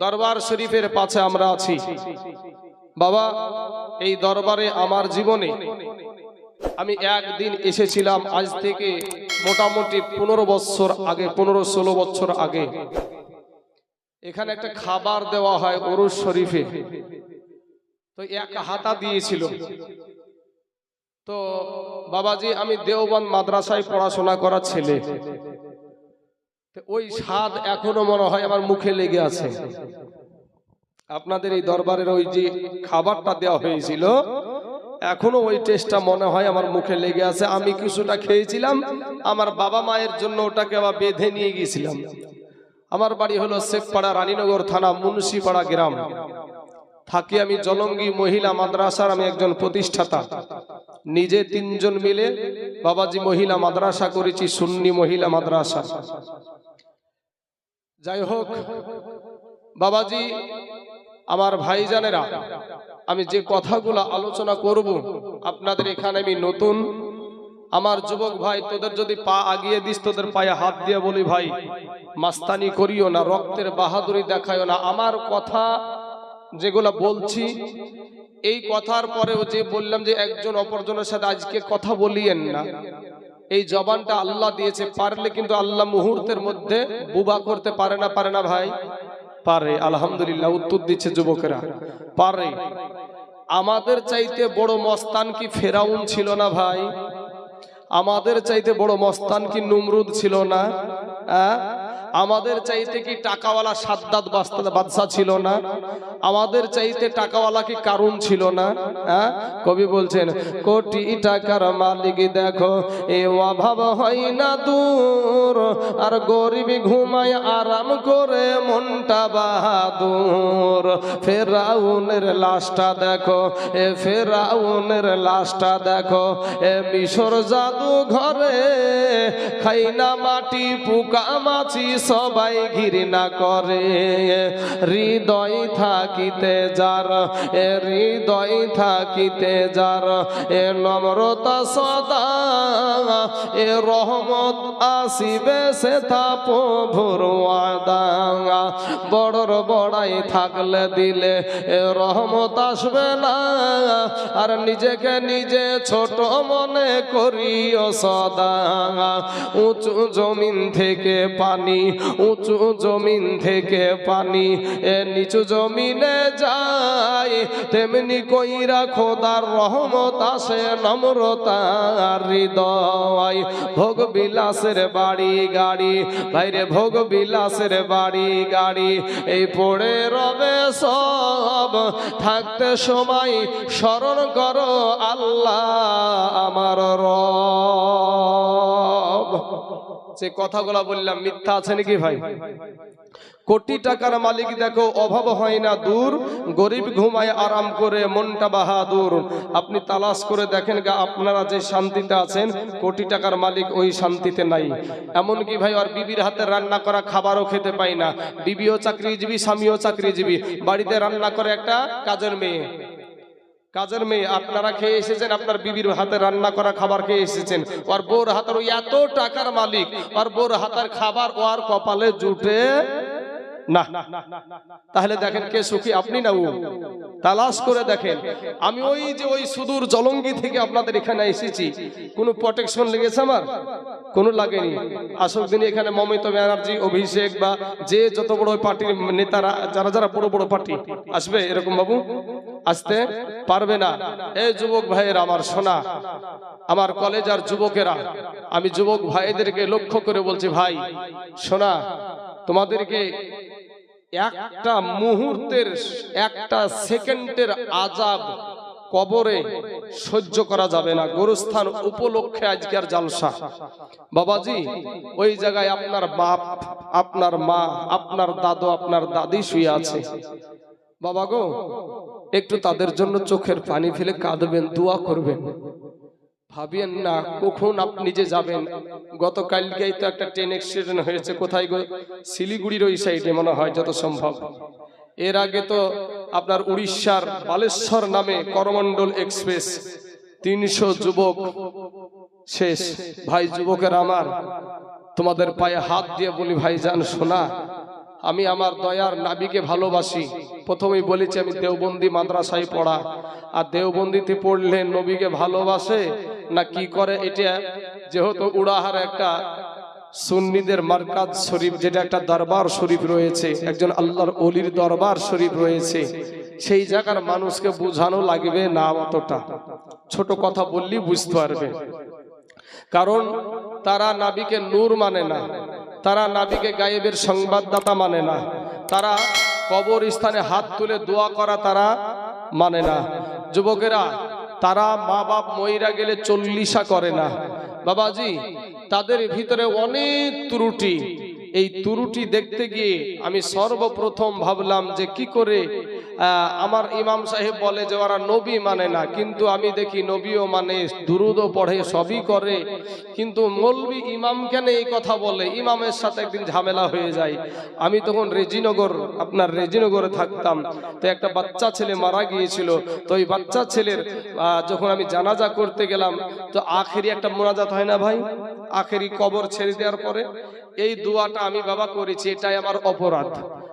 দরবার শরীফের পাশে আমরা আছি। বাবা, এই দরবারে আমার জীবনে আমি একদিন এসেছিলাম আজ থেকে মোটামুটি পনেরো বছর আগে, পনেরো ষোলো বছর আগে। এখানে একটা খাবার দেওয়া হয় ওরুস শরীফে। তো এক হাতা দিয়েছিল। তো বাবাজি, আমি দেওবন্দ মাদ্রাসায় পড়াশোনা করা ছেলে। ওই স্বাদ এখনও মনে হয় আমার মুখে লেগে আছে। আপনাদের এই দরবারের ওই যে খাবারটা দেওয়া হয়েছিল এখনও ওই টেস্টটা মনে হয় আমার মুখে লেগে আছে। আমি কিছুটা খেয়েছিলাম আমার বাবা মায়ের জন্য ওটাকে আবার বেঁধে নিয়ে গিয়েছিলাম। আমার বাড়ি হলো শেখপাড়া রানীনগর থানা মুন্সিপাড়া গ্রাম। থাকি আমি জলঙ্গি মহিলা মাদ্রাসার আমি একজন প্রতিষ্ঠাতা। নিজে তিনজন মিলে বাবাজি মহিলা মাদ্রাসা করেছি সুন্নি মহিলা মাদ্রাসা। যাই হোক, বাবাজি, আমার ভাইজানেরা, আমি যে কথাগুলো আলোচনা করব, আপনাদের এখানে আমি নতুন। আমার যুবক ভাই, তোদের যদি পা আগিয়ে দিস, তোদের পায়ে হাত দিয়ে বলি ভাই, মাস্তানি করিও না, রক্তের বাহাদুরি দেখায়ও না। আমার কথা যেগুলা বলছি, এই কথার পরেও যে বললাম যে একজন অপরজনের সাথে আজকে কথা বলিয়েন না এই জবানটা আল্লাহ দিয়েছে, পারলে কিন্তু আল্লাহ মুহূর্তের মধ্যে বুবা করতে পারে না পারে না ভাই? পারে, আলহামদুলিল্লাহ, উত্তর দিচ্ছে যুবকেরা। পারে। আমাদের চাইতে বড় মস্তান কি ফেরাউন ছিল না ভাই? আমাদের চাইতে বড় মস্তান কি নুমরুদ ছিল না? আমাদের চাইতে কি টাকাওয়ালা সাদ্দাত বাদশা ছিল না? আমাদের চাইতে টাকাওয়ালা কি কারণ ছিল না? হ্যাঁ? কবি বলছেন, কোটি টাকার মালিক দেখো, এ অভাব হয় না দূর। আর গরিবি ঘুমায় আরাম করে মনটা বাহাদুর। ফেরাউনের লাশটা দেখো, এ ফেরাউনের লাশটা দেখো, এ মিশর জাদু ঘরে খাই না মাটি, পোকা মাছি সবাই ঘৃণা করে। হৃদয় থাকিতে যার, এ হৃদয় থাকিতে যার, এ নম্রতা সদা, এ রহমত আসিবে সে তা প্রভুর বড়র বড়াই থাকলে দিলে এ রহমত আসবে না। আর নিজেকে নিজে ছোট মনে করিও সদা। উঁচু জমিন থেকে পানি উঁচু জমিন থেকে পানি এ নিচু জমিনে যায়। তেমনি কইরা খোদার রহমত আসে, নম্রতার হৃদয়। ভোগ বিলাসের বাড়ি গাড়ি বাইরে ভোগ বিলাসের বাড়ি গাড়ি। এই পড়ে রবে সব, থাকতে সময় স্মরণ করো আল্লাহ আমার রব। যে কথাগুলা বললাম, মিথ্যা আছে নাকি ভাই? কোটি টাকার মালিক দেখো, অভাব হয় না, দূর। গরিব ঘুমায় আরাম করে, মনটা বাহাদুর। আপনি তালাশ করে দেখেন গা, আপনারা যে শান্তিতে আছেন, কোটি টাকার মালিক ওই শান্তিতে নাই। এমনকি ভাই, আর বিবির হাতে রান্না করা খাবারও খেতে পাই না। বিবিও চাকরিজীবী, স্বামীও চাকরিজীবী। বাড়িতে রান্না করে একটা কাজের মেয়ে। কাজের মেয়ে, আপনারা খেয়ে এসেছেন, আপনার বিবির হাতে রান্না করা খাবার খেয়ে এসেছেন। ওর বোর হাতের ওই এত টাকার মালিক ওর বোর হাতের খাবার ওর কপালে জুটে না। তাহলে দেখেন কে সুখী, আপনি না ও? তালাশ করে দেখেন। আমি ওই যে ওই সুদূর জলঙ্গি থেকে আপনাদের এখানে এসেছি। কোনো প্রোটেকশন লেগেছে আমার? কোনো লাগেনি। আসল দিনে এখানে মমতা ব্যানার্জি, অভিষেক বা যে যত বড় পার্টির নেতারা, যারা যারা বড় বড় পার্টি, আসবে এরকম বাবু? আসতে পারবে না। এই যুবক ভাইয়ের আমার সোনা, আমার কলেজ আর যুবকেরা, আমি যুবক ভাইদেরকে লক্ষ্য করে বলছি, ভাই, সোনা, তোমাদেরকে একটা মুহূর্তের, একটা সেকেন্ডের আজাব কবরে সহ্য করা যাবে না। গোরস্থান উপলক্ষে আজকের জালসা। বাবাজি, ওই জায়গায় আপনার বাপ, আপনার মা, আপনার দাদু, আপনার দাদি শুয়ে আছে। বাবা গো, একটু তাদের জন্য চোখের পানি ফেলে কাঁদবেন, দোয়া করবেন। ভাবিয়েন না, কখন আপনি যে যাবেন? গতকালকেই তো একটা ট্রেন অ্যাক্সিডেন্ট হয়েছে, কোথায় গো? শিলিগুড়ির ওই সাইডে মনে হয় যত সম্ভব। এর আগে তো আপনার উড়িষ্যার বালেশ্বর নামে করমণ্ডল এক্সপ্রেস, তিনশো যুবক শেষ। ভাই, যুবকের আমার, তোমাদের পায়ে হাত দিয়ে বলি ভাই যান শোনা আমি আমার দয়ার নাবিকে ভালোবাসি। প্রথমেই বলেছি, আমি দেওবন্দি মাদ্রাসায় পড়া। আর দেওবন্দিতে পড়লে নবীকে ভালোবাসে? না কি করে এটা? যেহেতু উড়াহার একটা সুন্নিদের মার্কাজ শরীফ, যেটা একটা দরবার শরীফ রয়েছে, একজন আল্লাহর অলির দরবার শরীফ রয়েছে, সেই জায়গার মানুষকে বোঝানো লাগবে না অতটা। ছোট কথা বললেই বুঝতে পারবে। কারণ তারা নাবিকে নূর মানে না। তারা নাবিকে গায়েবের সংবাদদাতা মানে না। তারা কবর স্থানে হাত তুলে দোয়া করা তারা মানে না। যুবকেরা, তারা মা বাপ মইরা গেলে চল্লিশা করে না। বাবাজি, তাদের ভিতরে অনেক ত্রুটি। এই তুরুটি দেখতে গিয়ে আমি সর্বপ্রথম ভাবলাম যে কি করে আমার ইমাম সাহেব বলে যে ওরা নবী মানে না, কিন্তু আমি দেখি নবীও মানে দুরুদও পড়ে, সবই করে। কিন্তু মৌলবি ইমাম কেন এই কথা বলে? ইমামের সাথে একদিন ঝামেলা হয়ে যায়। আমি তখন রেজিনগর, আপনার রেজিনগরে থাকতাম। তো একটা বাচ্চা ছেলে মারা গিয়েছিল। তো ওই বাচ্চা ছেলের যখন আমি জানাজা করতে গেলাম, তো আখেরি একটা মোনাজাত হয় না ভাই? আখেরি কবর ছেড়ে দেওয়ার পরে এই দোয়াটা আমি বাবা করেছি, এটাই আমার অপরাধ।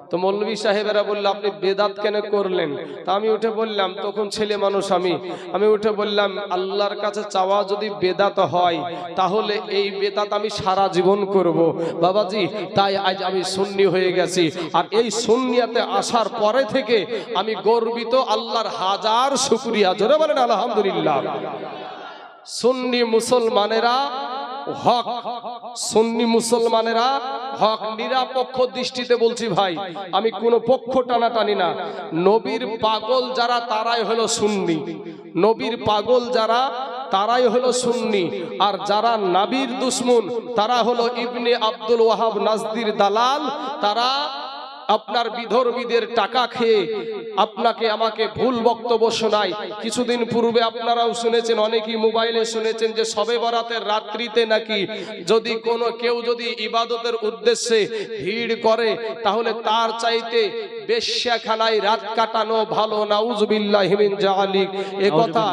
তো মৌলভী সাহেবেরা বলল, আপনি বেদাত কেন করলেন? তা আমি উঠে বললাম, তখন ছেলে মানুষ আমি। আমি উঠে বললাম, আল্লাহর কাছে চাওয়া যদি বেদাত হয়, তাহলে এই বেদাত আমি সারা জীবন করব। বাবাজি, তাই আজ আমি সুন্নি হয়ে গেছি। আর এই সুন্নিয়াতে আসার পরে থেকে আমি গর্বিত, আল্লাহর হাজার শুক্রিয়া। জোরে বলেন, আলহামদুলিল্লাহ। সুন্নি মুসলমানেরা হক সুন্নি মুসলমানেরা হক নিরাপক্ষ দৃষ্টিতে বলছি ভাই, আমি কোনো পক্ষ টানা টানি না। নবীর পাগল যারা, তারাই হলো সুন্নি। নবীর পাগল যারা, তারাই হলো সুন্নি। আর যারা নাবির দুশ্মন, তারা হলো ইবনে আব্দুল ওয়াহাব নাজদির দালাল। তারা আপনার বিধর্মীদের টাকা খেয়ে আপনাকে আমাকে ভুল বক্তব্য শোনায়। কিছুদিন পূর্বে আপনারাও শুনেছেন, অনেকেই মোবাইলে শুনেছেন যে সবে বরাতের রাত্রিতে নাকি যদি কোনো কেউ যদি ইবাদতের উদ্দেশ্যে ভিড় করে, তাহলে তার চাইতে বেশ্যাখানায় রাত কাটানো ভালো, নাউজবিল্লাহ মিন জালিক। এ কথা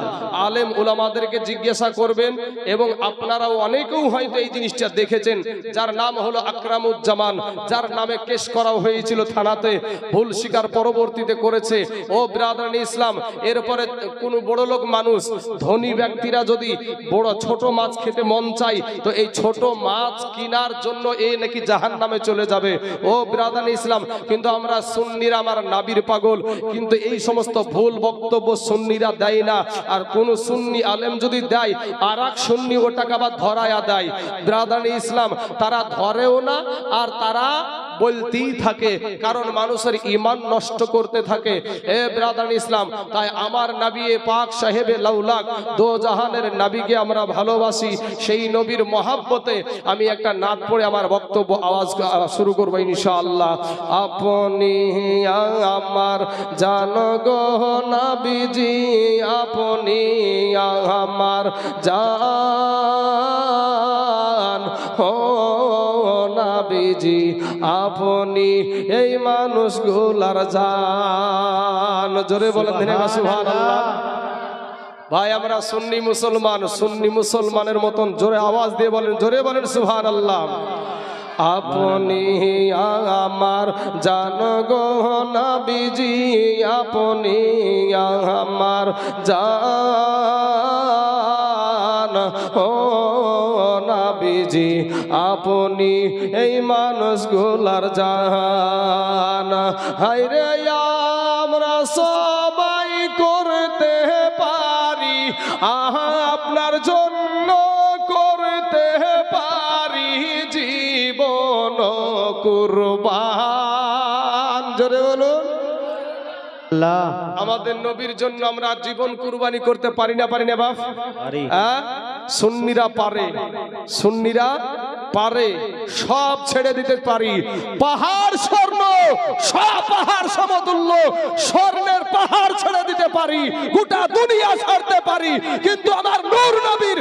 আলেম উলামাদেরকে জিজ্ঞাসা করবেন এবং আপনারাও অনেকেও হয়তো এই জিনিসটা দেখেছেন, যার নাম হলো আকরামুজ্জামান, যার নামে কেস করা হয়েছিল থানাতে, ভুল শিকার পরবর্তীতে করেছে। ও ব্রাদারানি ইসলাম, এরপরে কোন বড় লোক মানুষ, ধনী ব্যক্তিরা যদি বড় ছোট মাছ খেতে মন চাই তো এই ছোট মাছ কিনার জন্য এ নাকি জাহান নামে চলে যাবে। ও ব্রাদারানি ইসলাম, কিন্তু আমরা সুন্নিরা আমার নাবির পাগল। কিন্তু এই সমস্ত ভুল বক্তব্য সুন্নিরা দেয় না। আর কোন সুন্নি আলেম যদি দেয়, আর এক সুন্নি ওটাকে আবার ধরায়া দেয়। ব্রাদান ইসলাম, তারা ধরেও না, আর তারা বলতেই থাকে, কারণ মানুষের ইমান নষ্ট করতে থাকে। এ ব্রাদান ইসলাম, তাই আমার নবী পাক সাহেবে লাউলাক দো জাহানের নবীকে আমরা ভালোবাসি, সেই নবীর মহাব্বতে আমি একটা নাচ পড়ে আমার বক্তব্য আওয়াজ শুরু করব ইনশাআল্লাহ। আপনি আমার জান গো নবীজি, আপনি আমার জান, ও নাবিজি আপনি এই মানুষগুলার জান। জোরে বলেন দিনে ভাই, আমরা সুন্নি মুসলমান, সুন্নি মুসলমানের মতন জোরে আওয়াজ দিয়ে বলেন, জোরে বলেন সুহান আল্লাহ আপনি আমার জান গো নবীজি, আপনি আমার জান। ও নাবিজি আপনি এই মানুষগুলার জান। হাইরে আমরা সবাই করতে পারি। আহা আপনার জন্য করতে পারি। জীবন কুরবান। জোরে বলুন। আমাদের নবীর জন্য আমরা জীবন কুরবানি করতে পারি না পারি না বাপ? হ্যাঁ? সুন্নিরা পারে সুন্নিরা পারে সব ছেড়ে দিতে পারি। পাহাড় স্বর্ণ সব পাহাড় সমতুল্য স্বর্ণের পাহাড় ছেড়ে দিতে পারি গোটা দুনিয়া ছাড়তে পারি। কিন্তু আমার নূর নবীর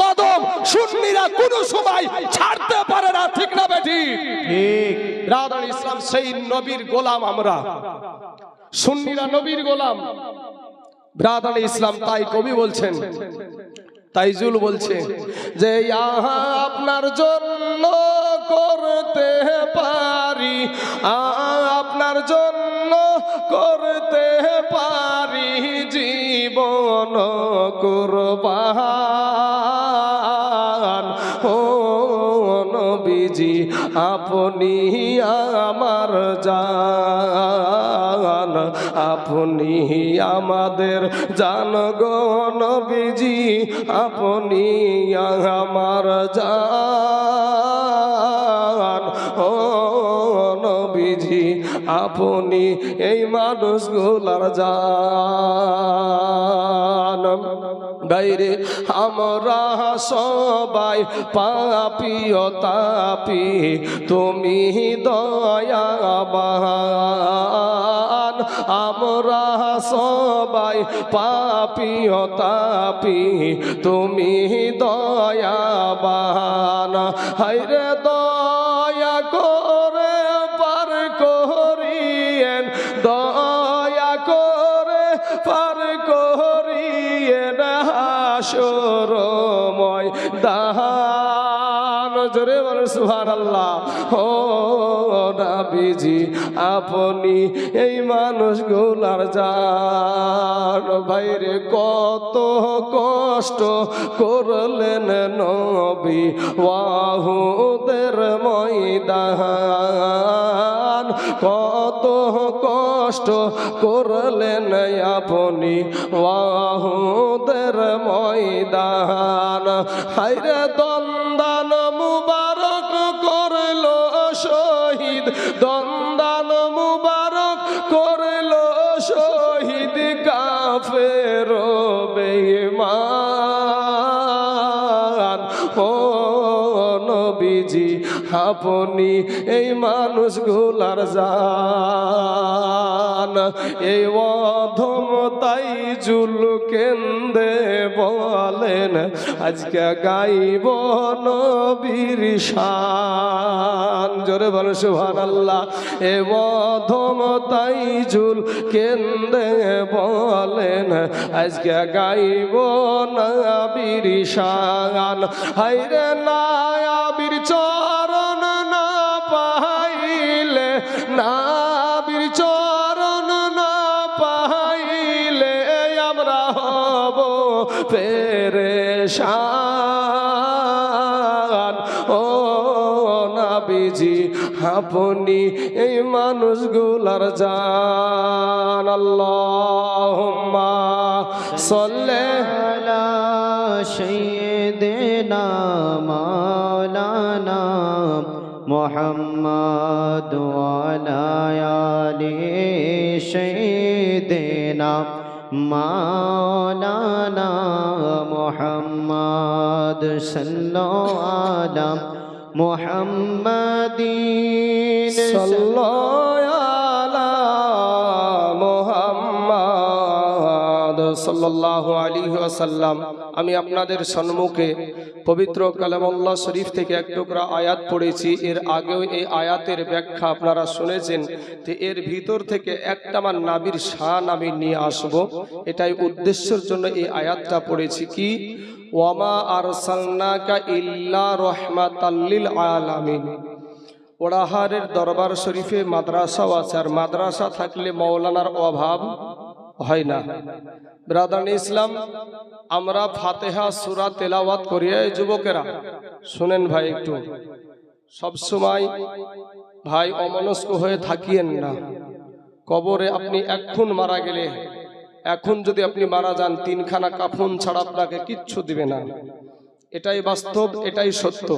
কদম সুন্নিরা কোনো সময় ছাড়তে পারে না ঠিক না বেঠি? ঠিক। রাধান ইসলাম সেই নবীর গোলাম আমরা। সুন্নিরা নবীর গোলাম। ব্রাদান ইসলাম তাই কবি বলছেন তাইজুল বলছে যে আপনার জন্য করতে পারি। আপনার জন্য করতে পারি জীবন কুরবান। ও নবীজি আপনি আমার জান। আপনি আমাদের জান গো নবীজি, আপনি আমার জান। ও আপনি এই মানুষগুলার জান। বাইরে আমরা সবাই পাপিও তাপি, তুমি দয়াবান। আমরা সবাই পাপিও তাপি, তুমি দয়াবান। হাইরে দয়া করে পার করিয়েন, দয়া করে পার করিয়েন হাসরময় দান। জোরে বলে সুবহানাল্লাহ। ও নাবিজি আপনি এই মানুষগুলার জান। বাইরে কত কষ্ট করলেন নবী ওয়াহুদের ময়দান। কত কষ্ট করলেন আপনি ওয়াহুদের ময়দান। হাইরে দন্দান দন্দান মুবারক করল শহীদ কাফের বেমান ও নবীজি আপনি এই মানুষগুলার জান এই অধম তাই জুল কেন্দে বলেন, আজকে গাইব নবীর শান। জোরে বলো সুভান আল্লাহ এ অধম তাই জুল কেন্দে বলেন, আজকে গাইব নবীর শান। হাইরে নায়াবির পেরেশান ও নাবিজি আপনি এই মানুষগুলার জান। আল্লাহুম্মা সল্লে মোহাম্মদ মালানা মোহাম্মদ আলায়ালি মালানা মোহাম্মদ সাল্লো আলা মোহাম্মদিন সাল্লাল্লাহু সাল্লাহ আলী আসাল্লাম আমি আপনাদের সম্মুখে পবিত্র কালামুল্লাহ শরীফ থেকে এক টুকরা আয়াত পড়েছি। এর আগেও এই আয়াতের ব্যাখ্যা আপনারা শুনেছেন যে এর ভিতর থেকে একটা আমার নাবির শান আমি নিয়ে আসব। এটাই উদ্দেশ্যের জন্য এই আয়াতটা পড়েছি। কি? ওয়ামা আর সালনাকা ইল্লা রহমাতাল্লিল আলামিন। ওড়াহারের দরবার শরীফে মাদ্রাসাও আছে, আর মাদ্রাসা থাকলে মৌলানার অভাব। হয় না। ব্রাদান ইসলাম, আমরা ফাতেহা, সুরা তেলাওয়াত করি, এই যুবকেরা। শুনেন ভাই একটু। সব সময় ভাই অমনস্ক হয়ে থাকিয়েন না। কবরে আপনি এখন মারা গেলে, এখন যদি আপনি মারা যান, তিনখানা কাফন ছাড়া আপনাকে কিচ্ছু দিবে না। এটাই বাস্তব, এটাই সত্য।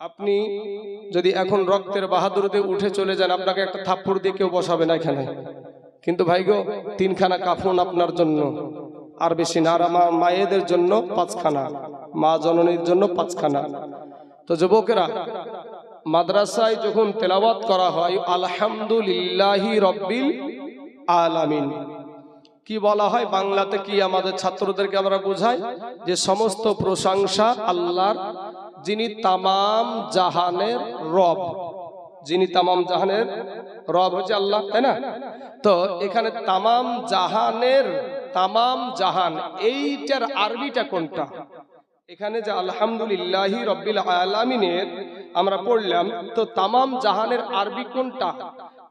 আপনি যদি এখন রক্তের বাহাদুরতে উঠে চলে যান, আপনাকে একটা থাপ্পড় দিয়ে কেউ বসাবে না এখানে। কিন্তু ভাই গো, তিনখানা কাফন আপনার জন্য। আর বেশি না, আর আমার মায়েদের জন্য পাঁচখানা, মা জননীর জন্য পাঁচখানা। তো যুবকেরা, মাদ্রাসায় যখন তেলাওয়াত করা হয়, আলহামদুলিল্লাহি রব্বিল আলামিন। কি বলা হয়? বাংলাতে কি আমাদের ছাত্রদেরকে আমরা বোঝাই? যে সমস্ত প্রশংসা আল্লাহর, যিনি তামাম জাহানের রব। যিনি তামাম জাহানের রব হচ্ছে আল্লাহ, তাই না? তো এখানে তামাম জাহানের, তামাম জাহান, এইটার আরবিটা কোনটা? এখানে যে আলহামদুলিল্লাহি রব্বিল আলামিনের আমরা পড়লাম, তো তামাম জাহানের আরবি কোনটা?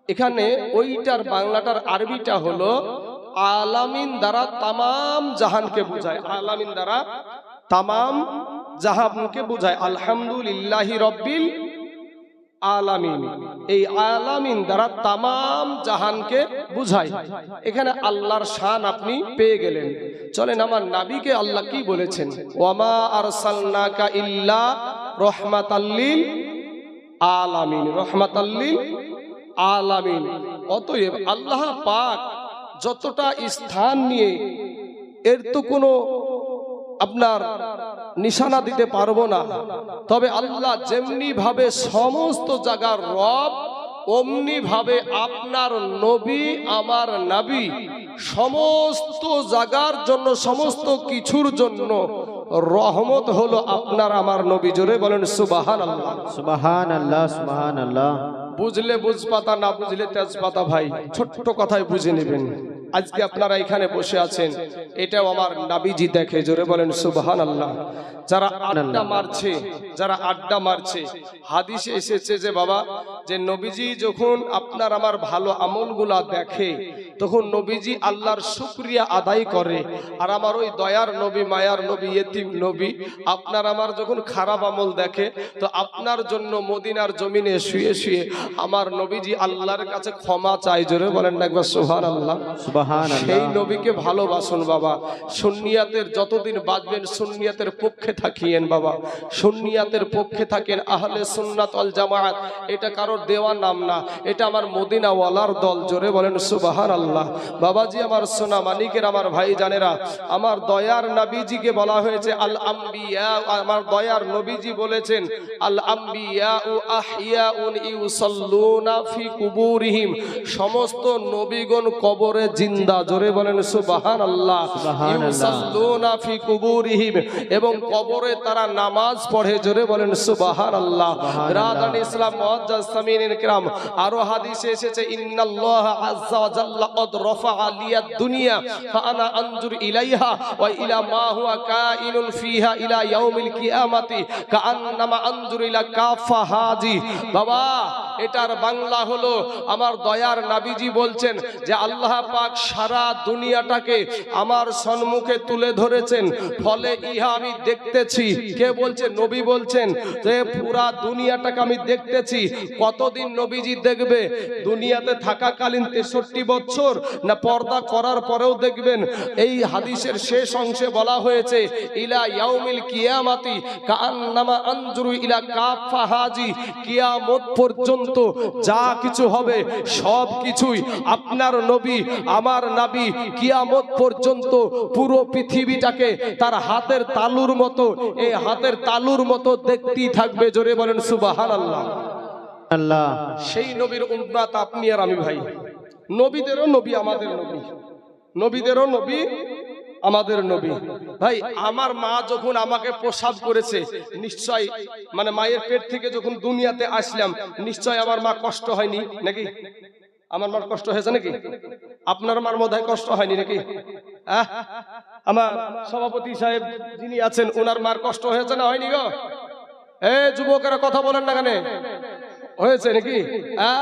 এখানে ওইটার বাংলাটার আরবিটা হলো আলামিন দ্বারা তামাম জাহানকে বোঝায়। আলামিন দ্বারা তামাম জাহানকে বোঝায়। আলহামদুলিল্লাহি রব্বিল আলামিন। এই আলামিন দ্বারা তামাম জাহানকে বুঝায়। এখানে আল্লাহর শান আপনি পেয়ে গেলেন। চলেন আমার নাবিকে আল্লাহ কি বলেছেন? ওয়ামা আরসালনাকা ইল্লা রহমাতাল্লিল আলামিন। রহমাতাল্লিল আলামিন। অতএব আল্লাহ পাক যতটা স্থান নিয়ে, এর তো কোনো আপনার নিশানা দিতে পারব না। তবে আল্লাহ যেমনি ভাবে সমস্ত জায়গার রব অমনি ভাবে আপনার নবী আমার নাবি সমস্ত জায়গার জন্য সমস্ত কিছুর জন্য রহমত হলো আপনার আমার নবী। জোরে বলেন সুবাহান আল্লাহ সুবাহান আল্লাহ সুবাহান আল্লাহ বুঝলে বুঝপাতা না বুঝলে তেজপাতা ভাই ছোট্ট কথায় বুঝে নেবেন। আজকে আপনারা এখানে বসে আছেন, এটাও আমার নাবিজি দেখে, জোরে বলেন সুবহান আল্লাহ যারা আড্ডা মারছে, যারা আড্ডা মারছে, হাদিসে এসেছে যে বাবা, যে নবীজি যখন আপনার আমার ভালো আমলগুলা দেখে তখন নবীজি আল্লাহর শুক্রিয়া আদায় করে। আর আমার ওই দয়ার নবী মায়ার নবী এতিম নবী আপনার আমার যখন খারাপ আমল দেখে তো আপনার জন্য মদিনার জমিনে শুয়ে শুয়ে আমার নবীজি আল্লাহর কাছে ক্ষমা চাই জোরে বলেন না একবার সোহান আল্লাহ সেই নবীকে ভালোবাসুন বাবা। সুন্নিয়াতের যতদিন বাঁচবেন সুন্নিয়াতের পক্ষে থাকিয়েন বাবা। সুন্নিয়াতের পক্ষে থাকেন আহলে সুন্নাত অল জামায়াত এটা কারোর দেওয়া নাম না। এটা আমার মদিনাওয়ালার দল। জোরে বলেন সুবাহান আল্লাহ বাবাজি আমার সোনা মানিকের আমার ভাই জানেরা আমার দয়ার নবীজিকে বলা হয়েছে আল আম্বিয়া আমার দয়ার নবীজি বলেছেন আল আম্বিয়া ও আহিয়া উন ইউসাল্লুনা ফি কুবুরিহিম। সমস্ত নবীগণ কবরে জিন্দা জোরে বলেন সুবাহান আল্লাহ। ইউসাল্লুনা ফি কুবুরিহিম এবং কবরে তারা নামাজ পড়ে জোরে বলেন সুবাহান আল্লাহ রাদান ইসলাম মুআজ্জাজ সামিনিন কিরাম আরও হাদিসে এসেছে ইন্নাল্লাহ আযজা ওয়া জাল্লা কদ রাফা লিয়াদ দুনিয়া ফাআনা আনজুর ইলাইহা ওয়া ইলা মা হুয়া কাইনুন ফিহা ইলা ইয়াউমিল কিয়ামাতি, কাআন্নামা আনজুর ইলা কাফা হাজি। বাবা, এটার বাংলা হলো, আমার দয়ার নাবিজি বলছেন যে আল্লাহ পাক সারা দুনিয়াটাকে আমার সম্মুখে তুলে ধরেছেন। ফলে ইহা আমি দেখতেছি। কে বলছে? নবী বলছেন যে পুরা দুনিয়াটাকে আমি দেখতেছি। কতদিন নবীজি দেখবে? দুনিয়াতে থাকাকালীন তেষট্টি বছর না পর্দা করার পরেও দেখবেন এই হাদিসের শেষ অংশে বলা হয়েছে ইলা ইয়াউমিল কিয়ামাতি কাআন্নামা আনজুরু ইলা কাফা হাজি। কিয়ামত পর্যন্ত যা কিছু হবে সব কিছুই আপনার নবী আমার নবী কিয়ামত পর্যন্ত পুরো পৃথিবীটাকে তার হাতের তালুর মতো এই হাতের তালুর মতো দেখতেই থাকবে। জোরে বলেন সুবহানাল্লাহ। আল্লাহ। সেই নবীর উম্মাত আপনি আর আমি ভাই। নবীদেরও নবী আমাদের নবী। নবীদেরও নবী আমাদের নবী। ভাই, আমার মা যখন আমাকে প্রসাব করেছে, নিশ্চয় মানে মায়ের পেট থেকে যখন দুনিয়াতে আসলাম, নিশ্চয় আমার মা কষ্ট হয়নি নাকি? আমার মার কষ্ট হয়েছে নাকি? আপনার মার মধ্যে কষ্ট হয়নি নাকি? আমার সভাপতি সাহেব যিনি আছেন, ওনার মার কষ্ট হয়েছে না হয়নি গো? এ, যুবকেরা কথা বলেন না কেন? হয়েছে নাকি? হ্যাঁ?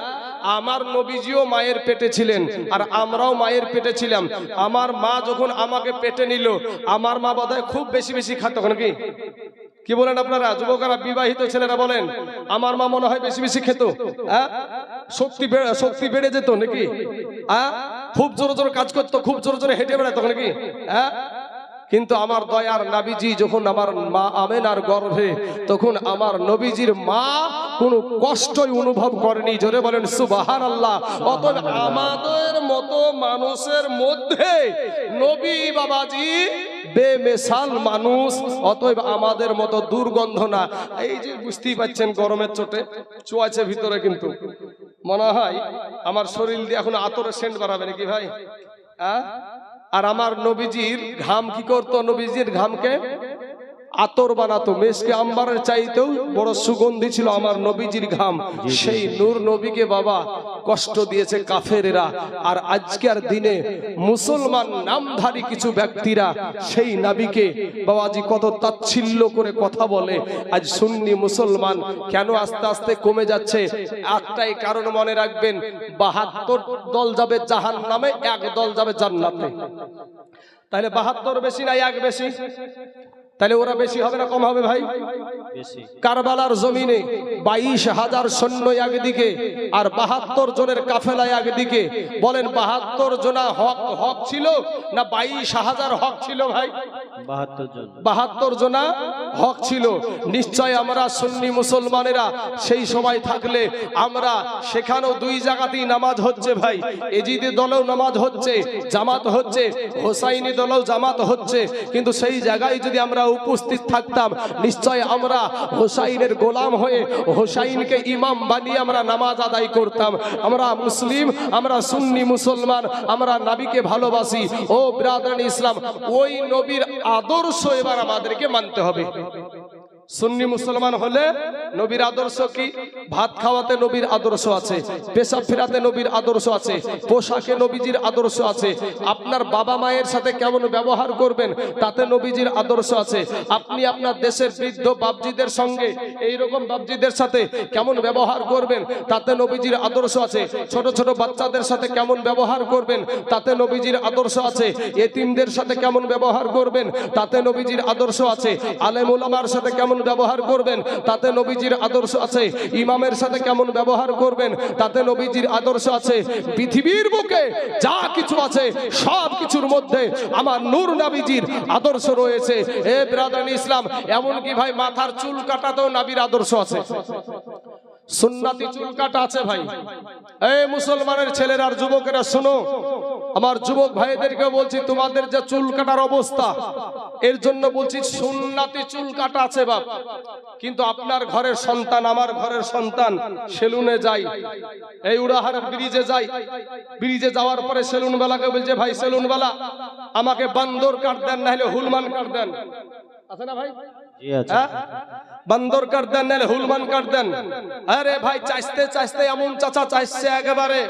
আমার নবীজিও মায়ের পেটে ছিলেন, আর আমরাও মায়ের পেটে ছিলাম। আমার মা যখন আমাকে পেটে নিল, আমার মা বোধহয় খুব বেশি বেশি খাত নাকি কি? কি বলেন আপনারা? যুবকেরা, বিবাহিত ছেলেরা বলেন, আমার মা মনে হয় বেশি বেশি খেত। হ্যাঁ? শক্তি শক্তি বেড়ে যেত নাকি? হ্যাঁ? খুব জোরে জোরে কাজ করতো, খুব জোরে জোরে হেঁটে বেড়াতো নাকি হ্যাঁ? কিন্তু আমার দয়ার নাবিজি যখন আমার মা আমেনার গর্ভে, তখন আমার নবীজির মা কোনো কষ্টই অনুভব করেনি। জোরে বলেন সুবাহার আল্লাহ অতএব আমাদের মতো মানুষের মধ্যে নবী বাবাজি বেমেশাল মানুষ, অতএব আমাদের মতো দুর্গন্ধ না। এই যে বুঝতেই পাচ্ছেন গরমের চোটে, চুয়াছে ভিতরে কিন্তু। মনে হয় আমার শরীর দিয়ে এখন আতরের সেন্ট বাড়াবে নাকি ভাই? হ্যাঁ আর আমার নবীজির ঘাম কি করতো? নবীজির ঘামকে আতর বানাতো মেসকে আম্বারের চাইতেও বড় সুগন্ধি ছিল আমার নবীজির ঘাম। সেই নূর নবীকে বাবা কষ্ট দিয়েছে কাফেরেরা। আর আজকের দিনে মুসলমান নামধারী কিছু ব্যক্তিরা সেই নাবিকে বাবাজি কত তাচ্ছিল্য করে কথা বলে। আজ সুন্নি মুসলমান কেন আস্তে আস্তে কমে যাচ্ছে? একটাই কারণ মনে রাখবেন বাহাত্তর দল যাবে জাহান নামে এক দল যাবে জান্নাতে। তাহলে বাহাত্তর বেশি না এক বেশি? তাহলে ওরা বেশি হবে না কম হবে ভাই? কারবালার জমিনে বাইশ হাজার সৈন্য একদিকে আর বাহাত্তর জনের কাফেলা একদিকে। বলেন বাহাত্তর জনা হক হক ছিল না বাইশ হাজার হক ছিল ভাই? বাহাত্তর বাহাত্তর জনা হক ছিল। নিশ্চয় আমরা সুন্নি মুসলমানেরা সেই সময় থাকলে আমরা সেখানেও দুই জায়গাতেই নামাজ হচ্ছে ভাই। এজিদি দলেও নামাজ হচ্ছে জামাত হচ্ছে হোসাইনি দলেও জামাত হচ্ছে। কিন্তু সেই জায়গায় যদি আমরা উপস্থিত থাকতাম, নিশ্চয় আমরা হোসাইনের গোলাম হয়ে হোসাইনকে ইমাম বানিয়ে আমরা নামাজ আদায় করতাম। আমরা মুসলিম, আমরা সুন্নি মুসলমান, আমরা নাবিকে ভালোবাসি। ও ব্রাদান ইসলাম, ওই নবীর আদর্শ এবার আমাদেরকে মানতে হবে। সুন্নি মুসলমান হলে নবীর আদর্শ কি? ভাত খাওয়াতে নবীর আদর্শ আছে, পেশাব ফেরাতে নবীর আদর্শ আছে, পোশাকে নবীজির আদর্শ আছে। আপনার বাবা মায়ের সাথে কেমন ব্যবহার করবেন? তাতে নবীজির আদর্শ আছে। আপনি আপনার দেশের বৃদ্ধ বাবজিদের সঙ্গে এই রকম বাবজিদের সাথে কেমন ব্যবহার করবেন? তাতে নবীজির আদর্শ আছে। ছোট ছোট বাচ্চাদের সাথে কেমন ব্যবহার করবেন? তাতে নবীজির আদর্শ আছে। এতিমদের সাথে কেমন ব্যবহার করবেন? তাতে নবীজির আদর্শ আছে। আলেম ওলামার সাথে কেমন ব্যবহার করবেন? তাতে নবীজির আদর্শ আছে। ইমামের সাথে কেমন ব্যবহার করবেন? তাতে নবীজির আদর্শ আছে। পৃথিবীর বুকে যা কিছু আছে, সব কিছুর মধ্যে আমার নূর নাবিজির আদর্শ রয়েছে। এ ব্রাদান ইসলাম, এমনকি ভাই মাথার চুল কাটাতেও নাবির আদর্শ আছে। সুন্নাতি চুল কাটা আছে ভাই। এই মুসলমানের ছেলেরা আর যুবকেরা, শোনো, আমার যুবক ভাইদেরকে বলছি, তোমাদের যে চুল কাটার অবস্থা, এর জন্য বলছি সুন্নাতি চুল কাটা আছে বাপ। কিন্তু আপনার ঘরের সন্তান, আমার ঘরের সন্তান, সেলুনে যাই এই উড়াহার ব্রিজে যাই ব্রিজে যাওয়ার পরে সেলুন বেলাকে বলছে, ভাই সেলুন বেলা আমাকে বান্দর কাট দেন না হলে হুলমান কাট দেন। আছে না ভাই? বান্দর কাট দেন, নাহলে হুলমান কাট দেন? আরে ভাই, চাইতে চাইতে এমন চাচা চাইছে একেবারে।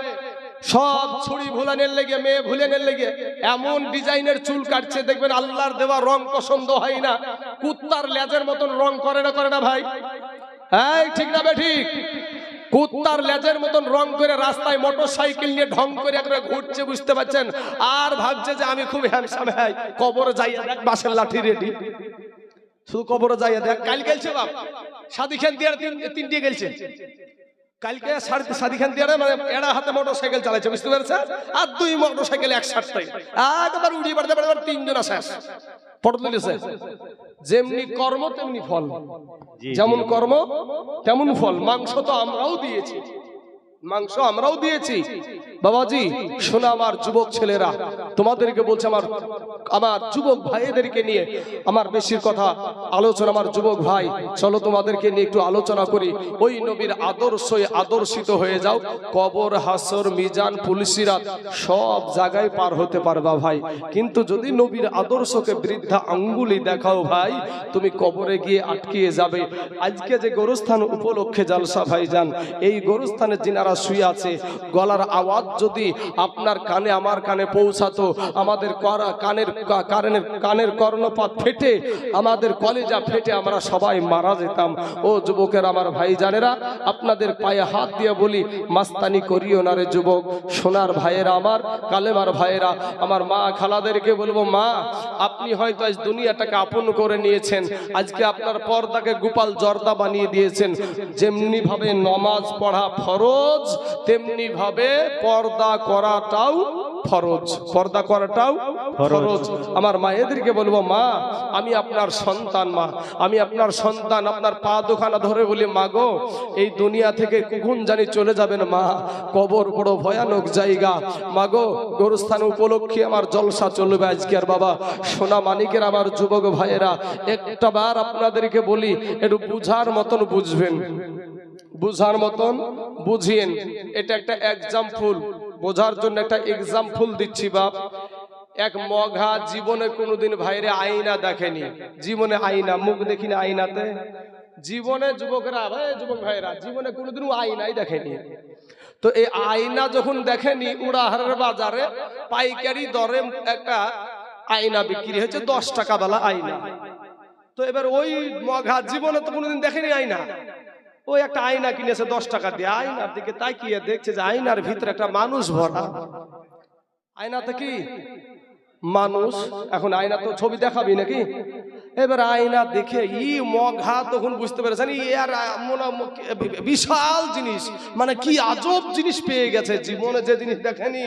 সব ছুরি ভুলানের লেগে, মেয়ে ভুলানের লেগে, এমন ডিজাইনের চুল কাটছে, দেখবেন আল্লাহর দেওয়া রং পছন্দ হয় না। কুত্তার লেজের মতন রং করে না করে না ভাই। এই, ঠিক না বে, ঠিক? কুত্তার লেজের মতন রং করে রাস্তায় মোটর সাইকেল নিয়ে ঢং করে একবার ঘুরছে, বুঝতে পারছেন? আর ভাবছে যে আমি খুব হ্যান্ডসাম হ্যাঁ কবর যাই বাসের লাঠি রেডি। শুধু কবরে যাইয়া দেখ কাল গেলছে বাপ। সাদি খান দিয়ে তিন তিনটে গেলছে। কালকে সাদি খান দিয়ে মানে এরা হাতে মোটর সাইকেল চালাচ্ছে বুঝতে পেরেছে আর দুই মোটর সাইকেল একসাথে একবার উড়িয়ে পারতে পারে তিনজন শেষ। ফটো তুলেছে যেমনি কর্ম তেমনি ফল। যেমন কর্ম তেমন ফল। মাংস তো আমরাও দিয়েছি। মাংস আমরাও দিয়েছি। বাবাজি, শোনো আমার যুবক ছেলেরা, তোমাদেরকে বলছে আমার আমার যুবক ভাইদেরকে নিয়ে আমার বেশির কথা আলোচনা, আমার যুবক ভাই, চলো তোমাদেরকে নিয়ে একটু আলোচনা করি। ওই নবীর আদর্শই আদর্শিত হয়ে যাও। কবর, হাসর, মিজান পুলিশিরাত সব জায়গায় পার হতে পারবা ভাই। কিন্তু যদি নবীর আদর্শকে বৃদ্ধা আঙ্গুলি দেখাও ভাই, তুমি কবরে গিয়ে আটকিয়ে যাবে। আজকে যে গোরস্থান উপলক্ষে জালসা ভাই যান এই গোরস্থানে যিনারা শুয়ে আছে, গলার আওয়াজ যদি আপনার কানে, আমার কানে পৌঁছাতো, আমাদের কানের কানের কানের কর্ণপাত ফেটে, আমাদের কলেজা ফেটে আমরা সবাই মারা যেতাম। ও যুবকের আমার ভাই জানেরা আপনাদের পায়ে হাত দিয়ে বলি, মাস্তানি করিও না রে যুবক। সোনার ভাইয়েরা আমার, কালেমার ভাইয়েরা, আমার মা খালাদেরকে বলব, মা, আপনি হয়তো আজ দুনিয়াটাকে আপন করে নিয়েছেন। আজকে আপনার পর্দাকে গোপাল জর্দা বানিয়ে দিয়েছেন। যেমনি ভাবে নমাজ পড়া ফরজ তেমনি ভাবে পর্দা করাটাও ফরজ। পর্দা করাটাও ফরজ। আমার মায়েদেরকে বলব মা আমি আপনার সন্তান মা। আমি আপনার সন্তান আপনার পা দোকানা ধরে বলি মা গো এই দুনিয়া থেকে কখন জানি চলে যাবেন মা? কবর বড় ভয়ানক জায়গা। মা গো গোরস্থান উপলক্ষে আমার জলসা চলবে আজকে। আর বাবা সোনা মানিকের আমার যুবক ভাইয়েরা একটা বার আপনাদেরকে বলি একটু বুঝার মতন বুঝবেন। বুঝার মতন বুঝিয়েন। এটা একটা এক্সাম্পল বোঝার জন্য একটা এক্সাম্পল দিচ্ছি বাপ। এক মঘা জীবনে কোনোদিন ভাইরে আয়না দেখেনি। জীবনে আয়না, মুখ দেখিনি আয়নাতে। জীবনে যুবকরা, ভাই, যুবক ভাইরা জীবনে কোনোদিন আয়নাই দেখেনি। তো এই আয়না যখন দেখেনি, উড়াহারের বাজারে পাইকারি দরে একটা আয়না বিক্রি হয়েছে, দশ টাকা বেলা আয়না। তো এবার ওই মঘা জীবনে তো কোনোদিন দেখেনি আয়না। ওই একটা আয়না কিনেছে, দশ টাকা দিয়ে। আয়নার দিকে তাকিয়ে দেখছে যে আয়নার ভিতরে একটা মানুষ ভরা। আয়নাতে কি? মানুষ। এখন আয়না তো ছবি দেখাবি নাকি? এবার আয়না দেখে ই মঘা, তখন বুঝতে পেরেছেন, ই আর মনে বিশাল জিনিস। মানে কি আজব জিনিস পেয়ে গেছে। জীবনে যে জিনিস দেখেনি,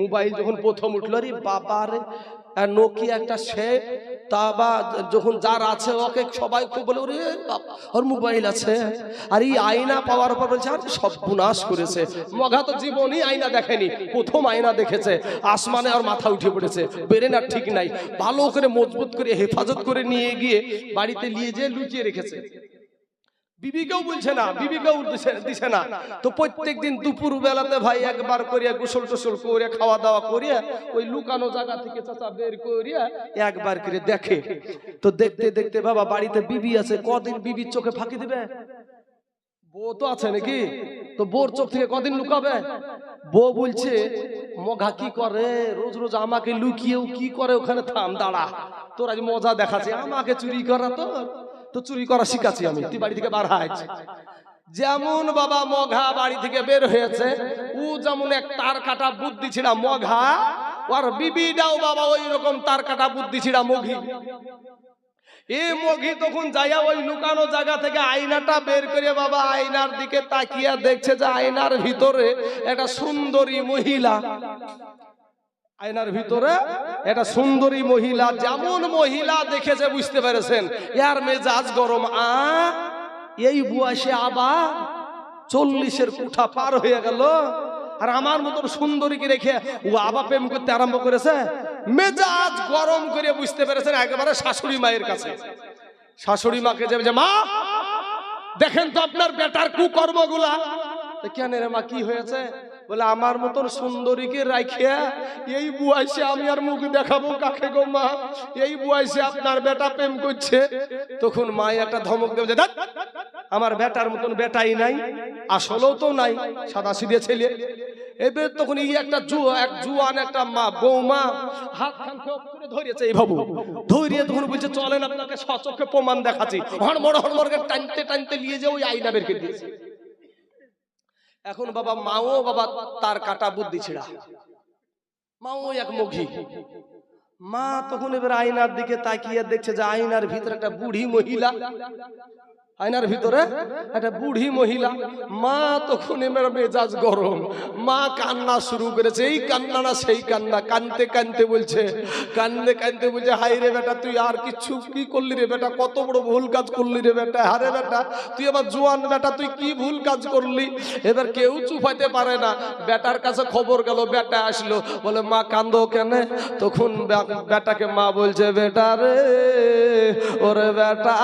মোবাইল যখন প্রথম উঠল রে বাবার নোকিয়া একটা সে তা বা যখন যার আছে ওকে সবাই খুব বলে ওরে ওর মোবাইল আছে। আর এই আয়না পাওয়ার পর বলছে, আর সব বুনাশ করেছে। মগা তো জীবনই আয়না দেখেনি, প্রথম আয়না দেখেছে। আসমানে আর মাথা উঠে পড়েছে, বেরেন আর ঠিক নাই। ভালো করে মজবুত করে হেফাজত করে নিয়ে গিয়ে বাড়িতে নিয়ে যেয়ে লুচিয়ে রেখেছে। বিবিকেও বলছে না বিবিকেও দিছে- না। তো প্রত্যেক দিন দুপুর বেলাতে ভাই একবার করিয়া গোসল টোসল করিয়া খাওয়া দাওয়া করিয়া ওই লুকানো জায়গা থেকে চাচা বের করিয়া একবার করে দেখে। তো দেখতে দেখতে বাবা বাড়িতে বিবি আছে কদিন বিবির চোখে ফাঁকি দিবে? বউ তো আছে নাকি? তো বোর চোখ থেকে কদিন লুকাবে? বউ বলছে মঘা কি করে? রোজ রোজ আমাকে লুকিয়েও কি করে? ওখানে থাম দাঁড়া। তোর আজ মজা দেখাচ্ছে। আমাকে চুরি করা তো তো চুরি করা শিখাচ্ছি আমি। তুই বাড়ি থেকে বার হাইছ যেমন বাবা মঘা বাড়ি থেকে বের হয়েছে ও যেমন এক তার কাটা বুদ্ধি ছিড়া মঘা ওর বিবিটাও বাবা ওই রকম তার কাটা বুদ্ধি ছিড়া মঘি। এ মঘি তখন যাইয়া ওই লুকানো জায়গা থেকে আয়নাটা বের করে বাবা আয়নার দিকে তাকিয়া দেখছে যে আয়নার ভিতরে একটা সুন্দরী মহিলা। আয়নার ভিতরে একটা সুন্দরী মহিলা, যেমন মহিলা দেখেছে, বুঝতে পেরেছেন। ইয়ার মেজাজ গরম, আ, এই বয়সে আবার চল্লিশের কুঠা পার হয়ে গেল। আর আমার মতন সুন্দরীকে রেখে ও আবা প্রেম করতে আরম্ভ করেছে। মেজাজ গরম করে বুঝতে পেরেছেন, একেবারে শাশুড়ি মায়ের কাছে। শাশুড়ি মাকে যাবে যে, মা, দেখেন তো আপনার বেটার কুকর্মগুলা। কেন রে মা, কি হয়েছে? বলে আমার মতন সুন্দরীকে রাখিয়া এই বুয়াইছে আমি আর মুখ দেখাবো কাকে গো মা? এই বুয়াইছে আপনার বেটা প্রেম করছে। তখন মা একটা ধমক দেবে "ধ্যাৎ, আমার বেটার মতন বেটাই নাই আসলেও তো নাই সাদা সিধে ছেলে। এবার তখন এই একটা জুয়া এক জুয়ান একটা মা বৌমা হাত ধরেছে এই বাবু। ধরিয়ে তখন বলছে চলেন আপনাকে সচক্ষে প্রমাণ দেখাচ্ছি। হড়মড় হড়মড় করে টানতে টানতে নিয়ে যে ওই আইনা বের করে দিয়েছে। এখন বাবা মাও বাবা তার কাটা বুদ্ধি ছিড়া। মাও এক মুখী। মা তখন এবার আয়নার দিকে তাকিয়ে দেখছে যে আয়নার ভিতরে একটা বুড়ি মহিলা। আয়নার ভিতরে একটা বুড়ি মহিলা, মা তখন এবার মেজাজ গরম। মা কান্না শুরু করেছে, এই কান্না না সেই কান্না, কানতে কানতে বলছে কান্দে কানতে বলছে হাই রে বেটা, তুই আর কিছু কি করলি রে বেটা? কত বড় ভুল কাজ করলি রে বেটা? হারে বেটা, তুই আমার জোয়ান বেটা, তুই কি ভুল কাজ করলি? এবার কেউ চুপাইতে পারে না। বেটার কাছে খবর গেল, বেটা আসলো, বলে, মা কান্দো কেন? তখন বেটাকে মা বলছে, বেটা রে, ওরে বেটা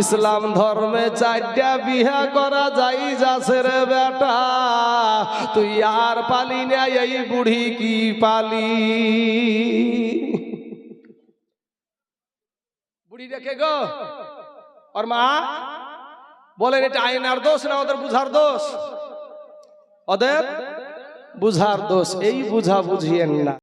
ইসলাম ধর্মে চারটা বিহা করা যাই যাচ্ছে বেটা। তুই আর পালি না, এই বুড়ি কি পালি? বুড়ি রেখে গো। ওর মা বলেন, এটা আইনার দোষ না ওদের বুঝার দোষ? ওদের বুঝার দোষ, এই বুঝা বুঝিয়েন না।